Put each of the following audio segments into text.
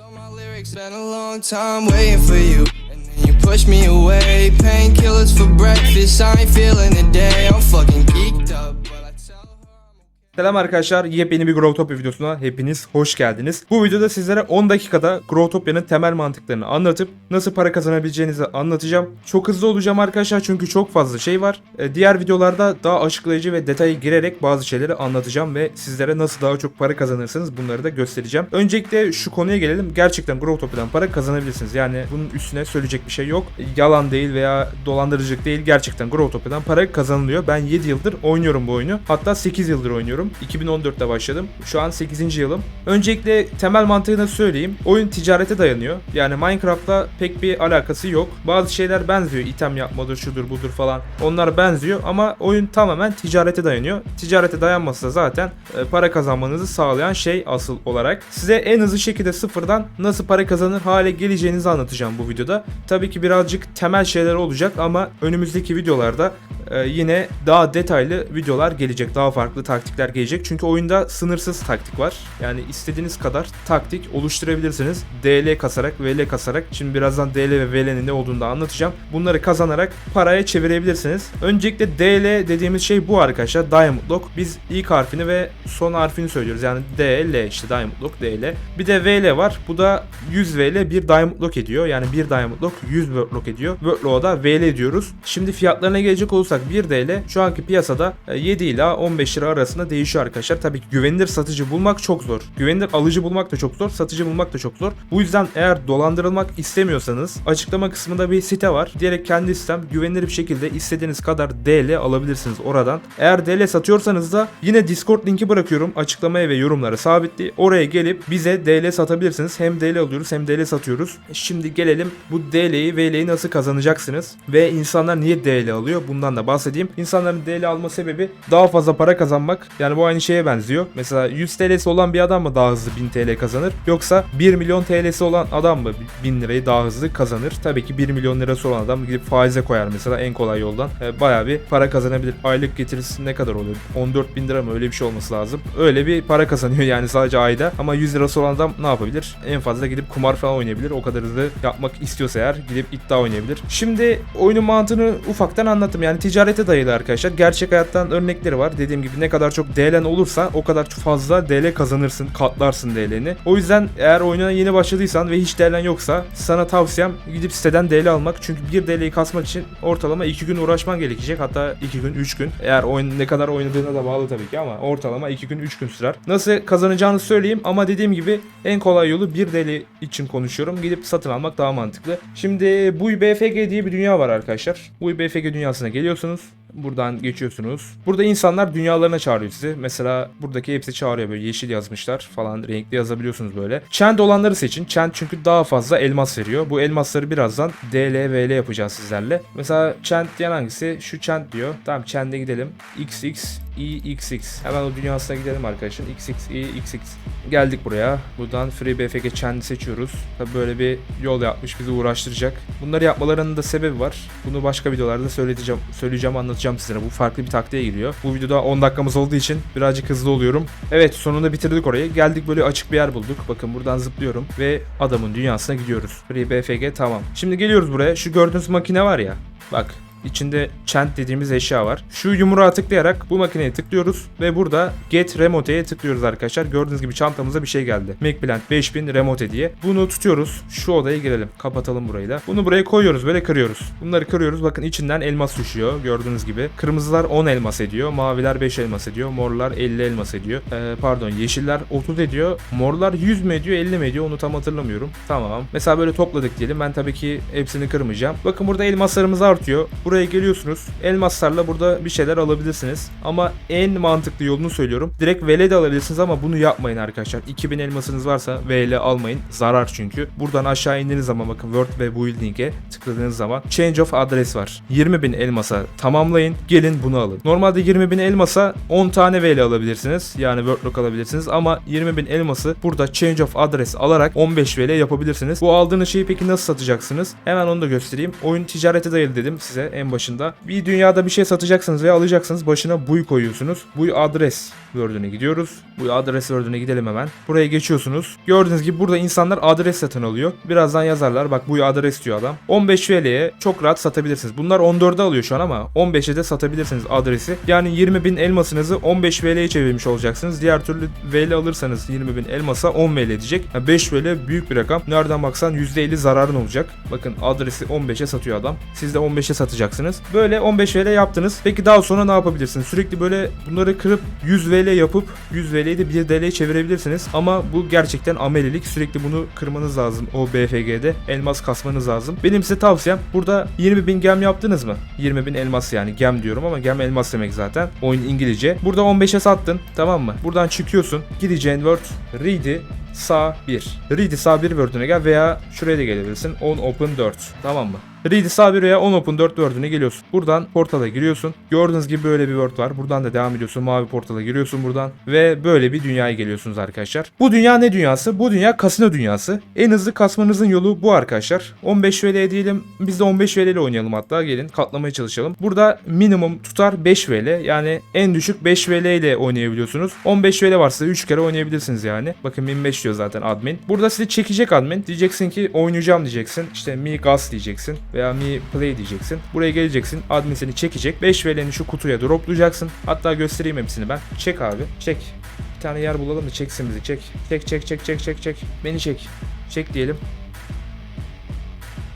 So my lyrics been a long time waiting for you. And then you push me away. Painkillers for breakfast. I ain't feeling the day. I'm fucking geeked up. Selam arkadaşlar, yepyeni bir Growtopia videosuna hepiniz hoş geldiniz. Bu videoda sizlere 10 dakikada Growtopia'nın temel mantıklarını anlatıp nasıl para kazanabileceğinizi anlatacağım. Çok hızlı olacağım arkadaşlar çünkü çok fazla şey var. Ee, Diğer videolarda daha açıklayıcı ve detaya girerek bazı şeyleri anlatacağım ve sizlere nasıl daha çok para kazanırsınız bunları da göstereceğim. Öncelikle şu konuya gelelim. Gerçekten Growtopia'dan para kazanabilirsiniz. Yani bunun üstüne söyleyecek bir şey yok. Yalan değil veya dolandırıcılık değil. Gerçekten Growtopia'dan para kazanılıyor. Ben 7 yıldır oynuyorum bu oyunu. Hatta 8 yıldır oynuyorum. 2014'te başladım. Şu an 8. yılım. Öncelikle temel mantığını söyleyeyim. Oyun ticarete dayanıyor. Yani Minecraft'la pek bir alakası yok. Bazı şeyler benziyor. İtem yapmadır, şudur budur falan. Onlar benziyor ama oyun tamamen ticarete dayanıyor. Ticarete dayanması da zaten e, para kazanmanızı sağlayan şey asıl olarak. Size en hızlı şekilde sıfırdan nasıl para kazanır hale geleceğinizi anlatacağım bu videoda. Tabii ki birazcık temel şeyler olacak ama önümüzdeki videolarda e, yine daha detaylı videolar gelecek. Daha farklı taktikler gelecek. Çünkü oyunda sınırsız taktik var. Yani istediğiniz kadar taktik oluşturabilirsiniz. DL kasarak, VL kasarak. Şimdi birazdan DL ve VL'nin ne olduğunu da anlatacağım. Bunları kazanarak paraya çevirebilirsiniz. Öncelikle DL dediğimiz şey bu arkadaşlar. Diamond Lock. Biz ilk harfini ve son harfini söylüyoruz. Yani DL işte Diamond Lock DL. Bir de VL var. Bu da 100 VL bir Diamond Lock ediyor. Yani bir Diamond Lock 100 World Lock ediyor. World Lock'a da VL diyoruz. Şimdi fiyatlarına gelecek olursak 1 DL şu anki piyasada e, 7 ila 15 lira arasında değişiyor arkadaşlar. Tabii ki güvenilir satıcı bulmak çok zor. Güvenilir alıcı bulmak da çok zor. Satıcı bulmak da çok zor. Bu yüzden eğer dolandırılmak istemiyorsanız açıklama kısmında bir site var. Direkt kendi sitem güvenilir bir şekilde istediğiniz kadar DL alabilirsiniz oradan. Eğer DL satıyorsanız da yine Discord linki bırakıyorum açıklamaya ve yorumlara sabitli. Oraya gelip bize DL satabilirsiniz. Hem DL alıyoruz hem DL satıyoruz. Şimdi gelelim bu DL'yi VL'yi nasıl kazanacaksınız ve insanlar niye DL alıyor bundan da bahsedeyim. İnsanların DL alma sebebi daha fazla para kazanmak. Yani bu aynı şeye benziyor. Mesela 100 TL'si olan bir adam mı daha hızlı 1000 TL kazanır? Yoksa 1 milyon TL'si olan adam mı 1000 lirayı daha hızlı kazanır? Tabii ki 1 milyon lirası olan adam gidip faize koyar mesela en kolay yoldan. E, bayağı bir para kazanabilir. Aylık getirisi ne kadar oluyor? 14 bin lira mı? Öyle bir şey olması lazım. Öyle bir para kazanıyor yani sadece ayda. Ama 100 lirası olan adam ne yapabilir? En fazla gidip kumar falan oynayabilir. O kadar hızlı yapmak istiyorsa eğer gidip iddia oynayabilir. Şimdi oyunun mantığını ufaktan anlattım. Yani ticarete dayalı arkadaşlar. Gerçek hayattan örnekleri var. Dediğim gibi ne kadar çok DL'n olursa o kadar fazla DL kazanırsın. Katlarsın DL'ni. O yüzden eğer oyuna yeni başladıysan ve hiç DL'n yoksa sana tavsiyem gidip siteden DL almak. Çünkü bir DL'yi kasmak için ortalama 2 gün uğraşman gerekecek. Hatta 2 gün 3 gün. Eğer oyun ne kadar oynadığına da bağlı tabii ki ama ortalama 2 gün 3 gün sürer. Nasıl kazanacağını söyleyeyim ama dediğim gibi en kolay yolu 1 DL için konuşuyorum. Gidip satın almak daha mantıklı. Şimdi bu BFG diye bir dünya var arkadaşlar. Bu BFG dünyasına geliyorsunuz. Buradan geçiyorsunuz. Burada insanlar dünyalarına çağırıyor sizi. Mesela buradaki hepsi çağırıyor böyle yeşil yazmışlar falan renkli yazabiliyorsunuz böyle. Chant olanları seçin. Chant çünkü daha fazla elmas veriyor. Bu elmasları birazdan DL, VL yapacağız sizlerle. Mesela Chant diyen hangisi? Şu Chant diyor. Tamam Chant'e gidelim. XX, EXX. Hemen o dünyasına gidelim arkadaşlar. XX, EXX. Geldik buraya. Buradan Free BFG Chant'i seçiyoruz. Tabi böyle bir yol yapmış bizi uğraştıracak. Bunları yapmalarının da sebebi var. Bunu başka videolarda söyleyeceğim, söyleyeceğim anlatacağım sizlere. Bu farklı bir taktiğe giriyor. Bu videoda 10 dakikamız olduğu için birazcık hızlı oluyorum. Evet sonunda bitirdik orayı. Geldik böyle açık bir yer bulduk. Bakın buradan zıplıyorum ve adamın dünyasına gidiyoruz. Free BFG tamam. Şimdi geliyoruz buraya. Şu gördüğünüz makine var ya. Bak İçinde chant dediğimiz eşya var. Şu yumruğa tıklayarak bu makineye tıklıyoruz ve burada get remote'ye tıklıyoruz arkadaşlar. Gördüğünüz gibi çantamıza bir şey geldi. Macplant 5000 remote diye. Bunu tutuyoruz. Şu odaya girelim. Kapatalım burayı da. Bunu buraya koyuyoruz böyle kırıyoruz. Bunları kırıyoruz. Bakın içinden elmas düşüyor gördüğünüz gibi. Kırmızılar 10 elmas ediyor. Maviler 5 elmas ediyor. Morlar 50 elmas ediyor. Ee, pardon yeşiller 30 ediyor. Morlar 100 mü ediyor 50 mi ediyor onu tam hatırlamıyorum. Tamam. Mesela böyle topladık diyelim. Ben tabii ki hepsini kırmayacağım. Bakın burada elmaslarımız artıyor. Buraya geliyorsunuz. Elmaslarla burada bir şeyler alabilirsiniz. Ama en mantıklı yolunu söylüyorum. Direkt VL de alabilirsiniz ama bunu yapmayın arkadaşlar. 2000 elmasınız varsa VL almayın. Zarar çünkü. Buradan aşağı indiğiniz zaman bakın Word ve Building'e tıkladığınız zaman Change of Address var. 20.000 elmasa tamamlayın. Gelin bunu alın. Normalde 20.000 elmasa 10 tane VL alabilirsiniz. Yani Wordlock alabilirsiniz ama 20.000 elması burada Change of Address alarak 15 VL yapabilirsiniz. Bu aldığınız şeyi peki nasıl satacaksınız? Hemen onu da göstereyim. Oyun ticarete dayalı dedim size en başında. Bir dünyada bir şey satacaksınız ve alacaksınız. Başına buy koyuyorsunuz. Buy adres. Word'üne gidiyoruz. Bu adres Word'üne gidelim hemen. Buraya geçiyorsunuz. Gördüğünüz gibi burada insanlar adres satın alıyor. Birazdan yazarlar. Bak bu adres diyor adam. 15 VL'ye çok rahat satabilirsiniz. Bunlar 14'e alıyor şu an ama 15'e de satabilirsiniz adresi. Yani 20 bin elmasınızı 15 VL'ye çevirmiş olacaksınız. Diğer türlü VL alırsanız 20 bin elmasa 10 VL edecek. Yani 5 VL büyük bir rakam. Nereden baksan %50 zararın olacak. Bakın adresi 15'e satıyor adam. Siz de 15'e satacaksınız. Böyle 15 VL yaptınız. Peki daha sonra ne yapabilirsiniz? Sürekli böyle bunları kırıp 100 VL yapıp 100 VL'yi de 1 TL'ye çevirebilirsiniz. Ama bu gerçekten amelilik. Sürekli bunu kırmanız lazım o BFG'de. Elmas kasmanız lazım. Benim size tavsiyem burada 20 bin gem yaptınız mı? 20 bin elmas yani gem diyorum ama gem elmas demek zaten. Oyun İngilizce. Burada 15'e sattın tamam mı? Buradan çıkıyorsun. Gideceğin word read'i sağ 1. Read'i sağ 1 word'üne gel veya şuraya da gelebilirsin. On open 4. Tamam mı? Read'i sağ 1 veya on open 4 word'üne geliyorsun. Buradan portala giriyorsun. Gördüğünüz gibi böyle bir word var. Buradan da devam ediyorsun. Mavi portala giriyorsun buradan. Ve böyle bir dünyaya geliyorsunuz arkadaşlar. Bu dünya ne dünyası? Bu dünya kasino dünyası. En hızlı kasmanızın yolu bu arkadaşlar. 15 VL diyelim. Biz de 15 VL ile oynayalım hatta. Gelin katlamaya çalışalım. Burada minimum tutar 5 VL. Yani en düşük 5 VL ile oynayabiliyorsunuz. 15 VL varsa 3 kere oynayabilirsiniz yani. Bakın 1005 diyor zaten admin. Burada sizi çekecek admin. Diyeceksin ki oynayacağım diyeceksin. İşte mi gas diyeceksin veya mi play diyeceksin. Buraya geleceksin. Admin seni çekecek. 5 VL'ni şu kutuya droplayacaksın. Hatta göstereyim hepsini ben. Çek abi. Çek. Bir tane yer bulalım da çeksin bizi. Çek. Çek çek çek çek çek çek. Beni çek. Çek diyelim.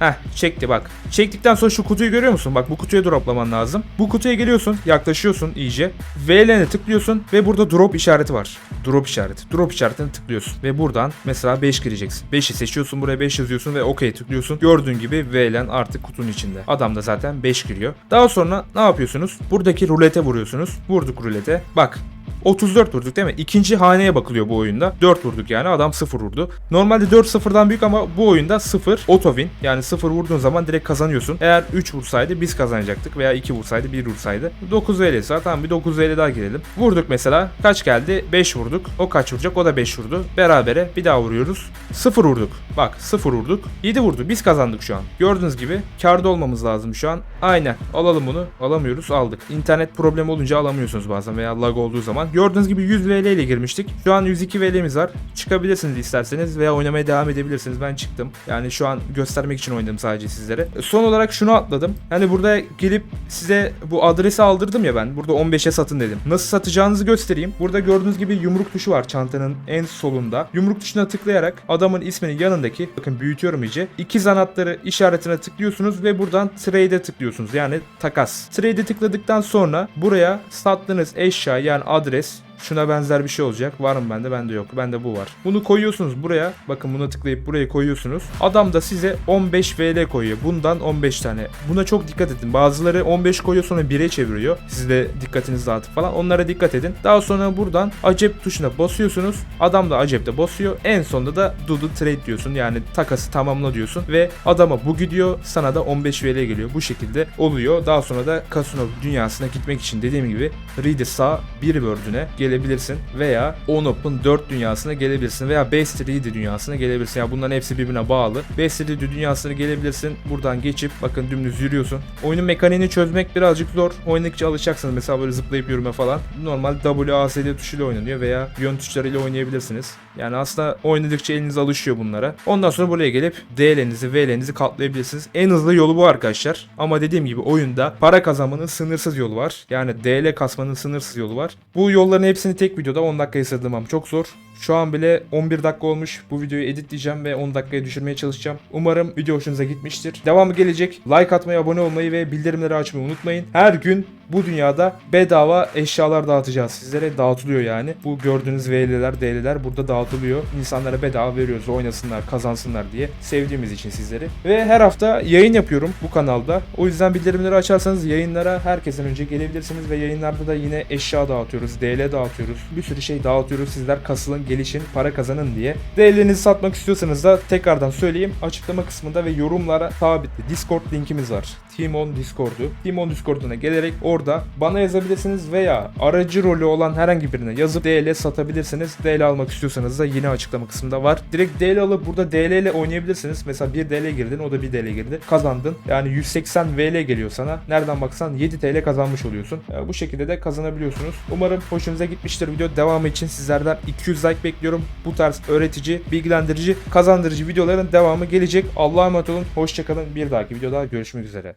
Heh çekti bak. Çektikten sonra şu kutuyu görüyor musun? Bak bu kutuya droplaman lazım. Bu kutuya geliyorsun, yaklaşıyorsun iyice. VL'ne tıklıyorsun ve burada drop işareti var. Drop işareti. Drop işaretine tıklıyorsun. Ve buradan mesela 5 gireceksin. 5'i seçiyorsun buraya 5 yazıyorsun ve OK tıklıyorsun. Gördüğün gibi VL'n artık kutunun içinde. Adam da zaten 5 giriyor. Daha sonra ne yapıyorsunuz? Buradaki rulete vuruyorsunuz. Vurduk rulete. Bak 34 vurduk değil mi? İkinci haneye bakılıyor bu oyunda. 4 vurduk yani adam 0 vurdu. Normalde 4 sıfırdan büyük ama bu oyunda 0 auto win. Yani 0 vurduğun zaman direkt kazanıyorsun. Eğer 3 vursaydı biz kazanacaktık veya 2 vursaydı 1 vursaydı. 9 VL'si var. Tamam bir 9 VL daha girelim. Vurduk mesela. Kaç geldi? 5 vurduk. O kaç vuracak? O da 5 vurdu. Berabere bir daha vuruyoruz. 0 vurduk. Bak 0 vurduk. 7 vurdu. Biz kazandık şu an. Gördüğünüz gibi karda olmamız lazım şu an. Aynen. Alalım bunu. Alamıyoruz. Aldık. İnternet problemi olunca alamıyorsunuz bazen veya lag olduğu zaman. Gördüğünüz gibi 100 VL ile girmiştik. Şu an 102 VL'miz var. Çıkabilirsiniz isterseniz veya oynamaya devam edebilirsiniz. Ben çıktım. Yani şu an göstermek için oynadım sadece sizlere. Son olarak şunu atladım. Hani burada gelip size bu adresi aldırdım ya ben. Burada 15'e satın dedim. Nasıl satacağınızı göstereyim. Burada gördüğünüz gibi yumruk tuşu var çantanın en solunda. Yumruk tuşuna tıklayarak adamın isminin yanındaki bakın büyütüyorum iyice. İkiz anahtarı işaretine tıklıyorsunuz ve buradan trade'e tıklıyorsunuz. Yani takas. Trade'e tıkladıktan sonra buraya sattığınız eşya yani adres Şuna benzer bir şey olacak. Var mı bende? Bende yok. Bende bu var. Bunu koyuyorsunuz buraya. Bakın buna tıklayıp buraya koyuyorsunuz. Adam da size 15 VL koyuyor. Bundan 15 tane. Buna çok dikkat edin. Bazıları 15 koyuyor sonra 1'e çeviriyor. Siz de dikkatinizi dağıtıp falan. Onlara dikkat edin. Daha sonra buradan acep tuşuna basıyorsunuz. Adam da acepte basıyor. En sonunda da do the trade diyorsun. Yani takası tamamla diyorsun. Ve adama bu gidiyor. Sana da 15 VL geliyor. Bu şekilde oluyor. Daha sonra da kasino dünyasına gitmek için dediğim gibi Reed'i sağ bir word'üne gelebilirsin veya On Open 4 dünyasına gelebilirsin veya Best Reedy dünyasına gelebilirsin. Yani bunların hepsi birbirine bağlı. Best Reedy dünyasına gelebilirsin. Buradan geçip bakın dümdüz yürüyorsun. Oyunun mekaniğini çözmek birazcık zor. Oynadıkça alışacaksınız. Mesela böyle zıplayıp yürüme falan. Normal WASD tuşuyla oynanıyor veya yön tuşlarıyla oynayabilirsiniz. Yani aslında oynadıkça eliniz alışıyor bunlara. Ondan sonra buraya gelip DL'nizi, VL'nizi katlayabilirsiniz. En hızlı yolu bu arkadaşlar. Ama dediğim gibi oyunda para kazanmanın sınırsız yolu var. Yani DL kasmanın sınırsız yolu var. Bu yolların hepsini tek videoda 10 dakikaya sığdırmam çok zor. Şu an bile 11 dakika olmuş. Bu videoyu editleyeceğim ve 10 dakikaya düşürmeye çalışacağım. Umarım video hoşunuza gitmiştir. Devamı gelecek. Like atmayı, abone olmayı ve bildirimleri açmayı unutmayın. Her gün bu dünyada bedava eşyalar dağıtacağız. Sizlere dağıtılıyor yani. Bu gördüğünüz VL'ler, DL'ler burada dağıtılıyor. İnsanlara bedava veriyoruz oynasınlar, kazansınlar diye. Sevdiğimiz için sizleri. Ve her hafta yayın yapıyorum bu kanalda. O yüzden bildirimleri açarsanız yayınlara herkesten önce gelebilirsiniz ve yayınlarda da yine eşya dağıtıyoruz, DL dağıtıyoruz. Bir sürü şey dağıtıyoruz. Sizler kasılın, gelişin, para kazanın diye. DL'nizi satmak istiyorsanız da tekrardan söyleyeyim. Açıklama kısmında ve yorumlara sabitli Discord linkimiz var. Timon Discord'u. Timon Discord'una gelerek orada bana yazabilirsiniz veya aracı rolü olan herhangi birine yazıp DL satabilirsiniz. DL almak istiyorsanız da yine açıklama kısmında var. Direkt DL alıp burada DL ile oynayabilirsiniz. Mesela 1 DL girdin o da 1 DL girdi. Kazandın. Yani 180 VL geliyor sana. Nereden baksan 7 TL kazanmış oluyorsun. Ee, bu şekilde de kazanabiliyorsunuz. Umarım hoşunuza gitmiştir video. Devamı için sizlerden 200 like bekliyorum. Bu tarz öğretici, bilgilendirici, kazandırıcı videoların devamı gelecek. Allah'a emanet olun. Hoşçakalın. Bir dahaki videoda görüşmek üzere.